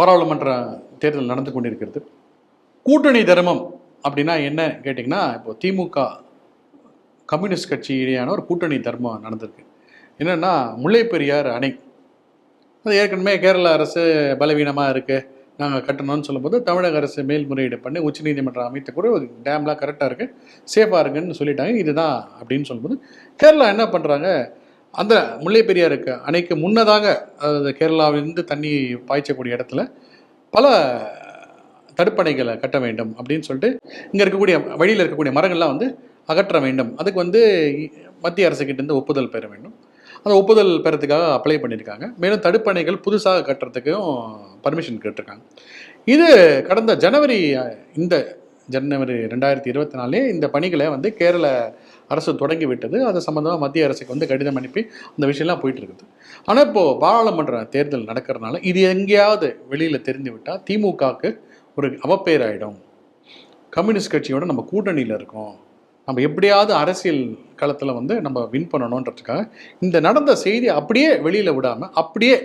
பாராளுமன்ற தேர்தல் நடந்து கொண்டிருக்கிறது. கூட்டணி தர்மம் அப்படின்னா என்ன கேட்டிங்கன்னா இப்போ திமுக கம்யூனிஸ்ட் கட்சி இடையான ஒரு கூட்டணி தர்மம் நடந்திருக்கு. என்னென்னா முல்லை பெரியார் அணை. அது ஏற்கனவே கேரள அரசு பலவீனமாக இருக்குது நாங்கள் கட்டணும்னு சொல்லும்போது தமிழக அரசு மேல்முறையீடு பண்ணி உச்சநீதிமன்றம் அமைத்த கூட ஒரு டேம்லாம் கரெக்டாக இருக்குது சேஃபாக இருக்குன்னு சொல்லிட்டாங்க. இதுதான் அப்படின்னு சொல்லும்போது கேரளா என்ன பண்ணுறாங்க அந்த முல்லை பெரியாருக்கு அணைக்கு முன்னதாக அதாவது கேரளாவிலிருந்து தண்ணி பாய்ச்சக்கூடிய இடத்துல பல தடுப்பணைகளை கட்ட வேண்டும் அப்படின்னு சொல்லிட்டு இங்கே இருக்கக்கூடிய வழியில் இருக்கக்கூடிய மரங்கள்லாம் வந்து அகற்ற வேண்டும். அதுக்கு வந்து மத்திய அரசுக்கிட்டேருந்து ஒப்புதல் பெற வேண்டும். அந்த ஒப்புதல் பெறத்துக்காக அப்ளை பண்ணியிருக்காங்க. மேலும் தடுப்பணைகள் புதுசாக கட்டுறதுக்கும் பர்மிஷன் கேட்டிருக்காங்க. இது கடந்த ஜனவரி இந்த ஜனவரி ரெண்டாயிரத்தி இருபத்தி நாலே இந்த பணிகளை வந்து கேரள அரசு தொடங்கி விட்டது அது சம்மந்தமாக மத்திய அரசுக்கு வந்து கடிதம் அனுப்பி அந்த விஷயம்லாம் போயிட்டு இருக்குது ஆனால் இப்போது பாராளுமன்ற தேர்தல் நடக்கிறதுனால இது எங்கேயாவது வெளியில் தெரிந்து விட்டால் திமுகவுக்கு ஒரு அவப்பேர் ஆகிடும் கம்யூனிஸ்ட் கட்சியோட நம்ம கூட்டணியில் இருக்கோம். நம்ம எப்படியாவது அரசியல் களத்தில் வந்து நம்ம வின் பண்ணணுன்றதுக்காக இந்த நடந்த செய்தி அப்படியே வெளியில் விடாமல் அப்படியே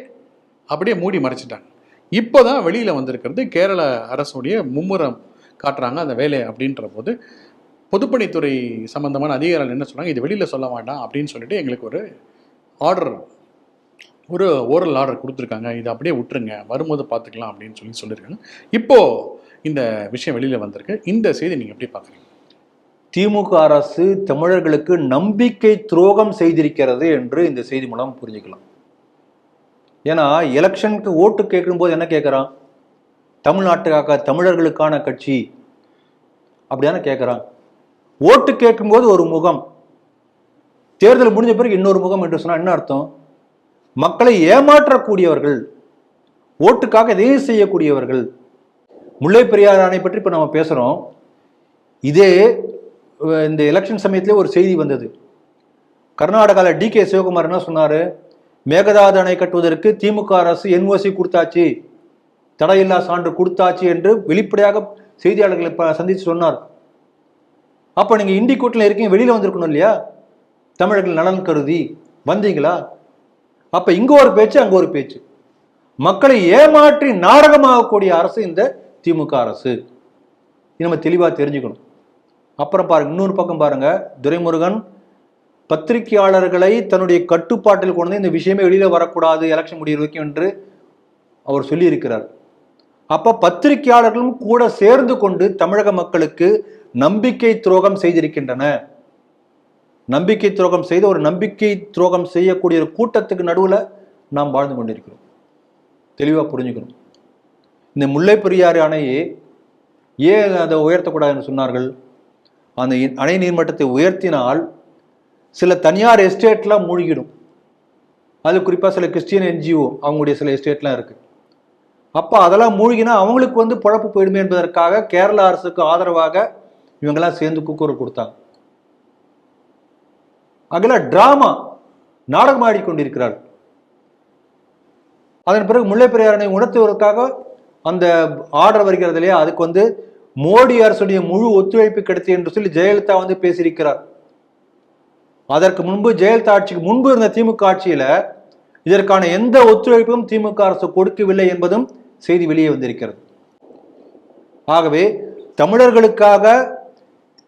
அப்படியே மூடி மறைச்சிட்டாங்க. இப்போ தான் வெளியில் வந்திருக்கிறது கேரள அரசுடைய மும்முரம் காட்டுறாங்க அந்த வேலை அப்படின்ற போது பொதுப்பணித்துறை சம்பந்தமான அதிகாரிகள் என்ன சொன்னாங்க இது வெளியில் சொல்ல வேண்டாம் அப்படின்னு சொல்லிட்டு எங்களுக்கு ஒரு ஆர்டர் ஒரு ஓரல் ஆர்டர் கொடுத்துருக்காங்க. இதை அப்படியே விட்டுருங்க வரும்போது பார்த்துக்கலாம் அப்படின்னு சொல்லி சொல்லியிருக்காங்க. இப்போது இந்த விஷயம் வெளியில் வந்திருக்கு. இந்த செய்தி நீங்கள் எப்படி பார்க்குறீங்க? திமுக அரசு தமிழர்களுக்கு நம்பிக்கை துரோகம் செய்திருக்கிறது என்று இந்த செய்தி மூலம் புரிஞ்சுக்கலாம். ஏன்னா எலெக்ஷனுக்கு ஓட்டு கேட்கும்போது என்ன கேட்குறான்? தமிழ்நாட்டுக்காக தமிழர்களுக்கான கட்சி அப்படியான கேட்குறான். ஓட்டு கேட்கும்போது ஒரு முகம். தேர்தல் முடிஞ்ச பிறகு இன்னொரு முகம் என்று சொன்னால் என்ன அர்த்தம்? மக்களை ஏமாற்றக்கூடியவர்கள் ஓட்டுக்காக எதையும் செய்யக்கூடியவர்கள். முல்லை பெரியார் அணை பற்றி இப்போ நம்ம பேசுகிறோம் இதே இந்த எலெக்ஷன் சமயத்திலே ஒரு செய்தி வந்தது. கர்நாடகாவில் டி கே சிவகுமார் என்ன சொன்னார்? மேகதாது அணை கட்டுவதற்கு திமுக அரசு என்ஓசி கொடுத்தாச்சு. தடையில்லா சான்று கொடுத்தாச்சு என்று வெளிப்படையாக செய்தியாளர்களை சந்தித்து சொன்னார். அப்போ நீங்கள் இண்டி கூட்டில் இருக்கீங்க வெளியில் வந்திருக்கணும் இல்லையா? தமிழர்கள் நலன் கருதி வந்தீங்களா? அப்போ இங்கே ஒரு பேச்சு அங்கே ஒரு பேச்சு. மக்களை ஏமாற்றி நாடகமாகக்கூடிய அரசு இந்த திமுக அரசு. இது நம்ம தெளிவாக தெரிஞ்சுக்கணும். அப்புறம் பாருங்க இன்னொரு பக்கம் பாருங்க துரைமுருகன் பத்திரிகையாளர்களை தன்னுடைய கட்டுப்பாட்டில் கொண்டு வந்து இந்த விஷயமே வெளியில் வரக்கூடாது எலெக்ஷன் முடிவு வைக்கும் என்று அவர் சொல்லியிருக்கிறார். அப்ப பத்திரிகையாளர்களும் கூட சேர்ந்து கொண்டு தமிழக மக்களுக்கு நம்பிக்கை துரோகம் செய்திருக்கின்றன. நம்பிக்கை துரோகம் செய்து ஒரு நம்பிக்கை துரோகம் செய்யக்கூடிய ஒரு கூட்டத்துக்கு நடுவில் நாம் வாழ்ந்து கொண்டிருக்கிறோம். தெளிவாக புரிஞ்சுக்கணும். இந்த முல்லை பெரியாறு அணையை ஏன் அதை உயர்த்தக்கூடாதுன்னு சொன்னார்கள்? அந்த அணை நீர்மட்டத்தை உயர்த்தினால் சில தனியார் எஸ்டேட்லாம் மூழ்கிடும். அது குறிப்பாக சில கிறிஸ்டியன் என்ஜிஓ அவங்களுடைய சில எஸ்டேட்லாம் இருக்குது அப்போ அதெல்லாம் மூழ்கினா அவங்களுக்கு வந்து பொழப்பு போயிடுமே என்பதற்காக கேரள அரசுக்கு ஆதரவாக இவங்கெல்லாம் சேர்ந்து குக்குரல் கொடுத்தாங்க. அகல டிராமா நாடகம் ஆடிக்கொண்டிருக்கிறார்கள் அதன் பிறகு முல்லை பெரியாரனை உணர்த்துவதற்காக அந்த ஆர்டர் வருகிறது இல்லையா? அதுக்கு வந்து மோடி அரசுடைய முழு ஒத்துழைப்பு கிடைத்தது என்று சொல்லி ஜெயலலிதா வந்து பேசியிருக்கிறார். அதற்கு முன்பு ஜெயலலிதா ஆட்சிக்கு முன்பு இருந்த திமுக ஆட்சியில இதற்கான எந்த ஒத்துழைப்பும் திமுக அரசு கொடுக்கவில்லை என்பதும் செய்தி வெளியே வந்திருக்கிறது. ஆகவே தமிழர்களுக்காக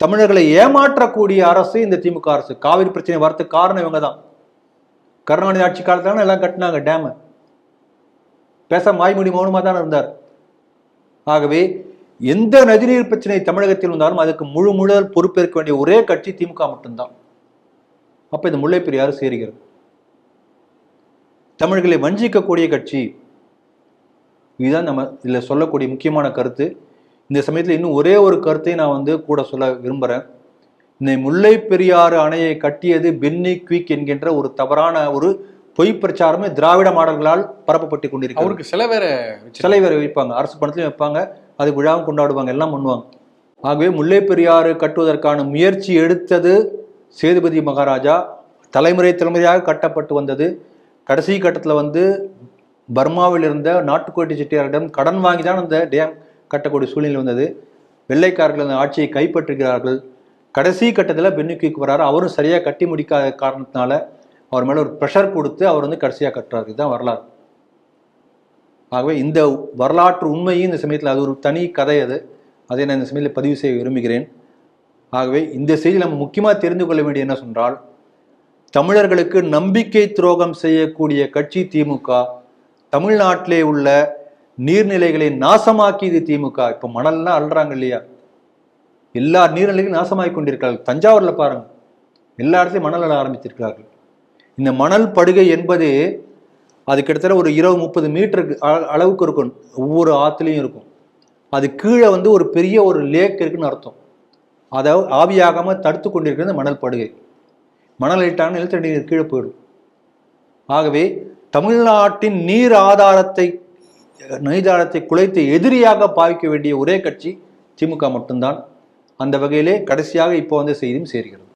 தமிழர்களை ஏமாற்றக்கூடிய அரசு இந்த திமுக அரசு. காவிரி பிரச்சனை வரத்து காரணம் இவங்க தான் கருணாநிதி ஆட்சி காலத்துல எல்லாம் கட்டினாங்க டேமு பேச வாய்மொழி மௌனமாக தான் இருந்தார். ஆகவே எந்த நதிநீர் பிரச்சனை தமிழகத்தில் வந்தாலும் அதுக்கு முழு முழு பொறுப்பேற்க வேண்டிய ஒரே கட்சி திமுக மட்டும்தான். அப்போ இந்த முல்லை பெரியாறு சேருகிறது. தமிழர்களை வஞ்சிக்கக்கூடிய கட்சி இதுதான் நம்ம இதில் சொல்லக்கூடிய முக்கியமான கருத்து. இந்த சமயத்தில் இன்னும் ஒரே ஒரு கருத்தை நான் வந்து கூட சொல்ல விரும்புகிறேன் இந்த முல்லை பெரியாறு அணையை கட்டியது பென்னி குயிக் என்கின்ற ஒரு தவறான ஒரு பொய் பிரச்சாரமே திராவிட மாடல்களால் பரப்பப்பட்டு கொண்டிருக்கிறது. அவருக்கு சில வேற சிலை வேற வைப்பாங்க. அரசு பணத்திலையும் வைப்பாங்க. அது விழாவும் கொண்டாடுவாங்க. எல்லாம் பண்ணுவாங்க. ஆகவே முல்லை பெரியாறு கட்டுவதற்கான முயற்சி எடுத்தது சேதுபதி மகாராஜா. தலைமுறை தலைமுறையாக கட்டப்பட்டு வந்தது. கடைசி கட்டத்தில் வந்து பர்மாவில் இருந்த நாட்டுக்கோட்டை செட்டியாரிடம் கடன் வாங்கி தான் அந்த டேம் கட்டக்கூடிய சூழ்நிலை வந்தது. வெள்ளைக்காரர்கள் அந்த ஆட்சியை கைப்பற்றுகிறார்கள். கடைசி கட்டத்தில் பெண்ணுக்கு வராரு. அவரும் சரியாக கட்டி முடிக்காத காரணத்தினால அவர் மேலே ஒரு ப்ரெஷர் கொடுத்து அவர் வந்து கடைசியாக கட்டுறாரு. இதுதான் வரலாறு. ஆகவே இந்த வரலாற்று உண்மையும் இந்த சமயத்தில் அது ஒரு தனி கதை அது. அதை நான் இந்த சமயத்தில் பதிவு செய்ய விரும்புகிறேன். ஆகவே இந்த செய்தி நம்ம முக்கியமாக தெரிந்து கொள்ள வேண்டிய என்ன சொன்னால் தமிழர்களுக்கு நம்பிக்கை துரோகம் செய்யக்கூடிய கட்சி திமுக தமிழ்நாட்டிலே உள்ள நீர்நிலைகளை நாசமாக்கியது திமுக. இப்போ மணல்லாம் அள்ளுறாங்க இல்லையா? எல்லா நீர்நிலைகளும் நாசமாகி கொண்டிருக்கிறார்கள். தஞ்சாவூரில் பாருங்க. எல்லா இடத்துலையும் மணல் அழ ஆரம்பித்திருக்கிறார்கள். இந்த மணல் படுகை என்பது அது கிட்டத்தட்ட ஒரு இருபது முப்பது மீட்டருக்கு அளவுக்கு இருக்கும். ஒவ்வொரு ஆற்றுலையும் இருக்கும். அது கீழே வந்து ஒரு பெரிய ஒரு லேக் இருக்குன்னு அர்த்தம். அதை ஆவியாகாமல் தடுத்து கொண்டிருக்கிறது மணல் படுகை. மணல் இட்டாங்கன்னு நிலத்தடி நீர் கீழே போயிடும். ஆகவே தமிழ்நாட்டின் நீர் ஆதாரத்தை நீதாரத்தை குலைத்து எதிரியாக பாவிக்க வேண்டிய ஒரே கட்சி திமுக மட்டும்தான். அந்த வகையிலே கடைசியாக இப்போ வந்து செய்தியும் சேர்கிறது.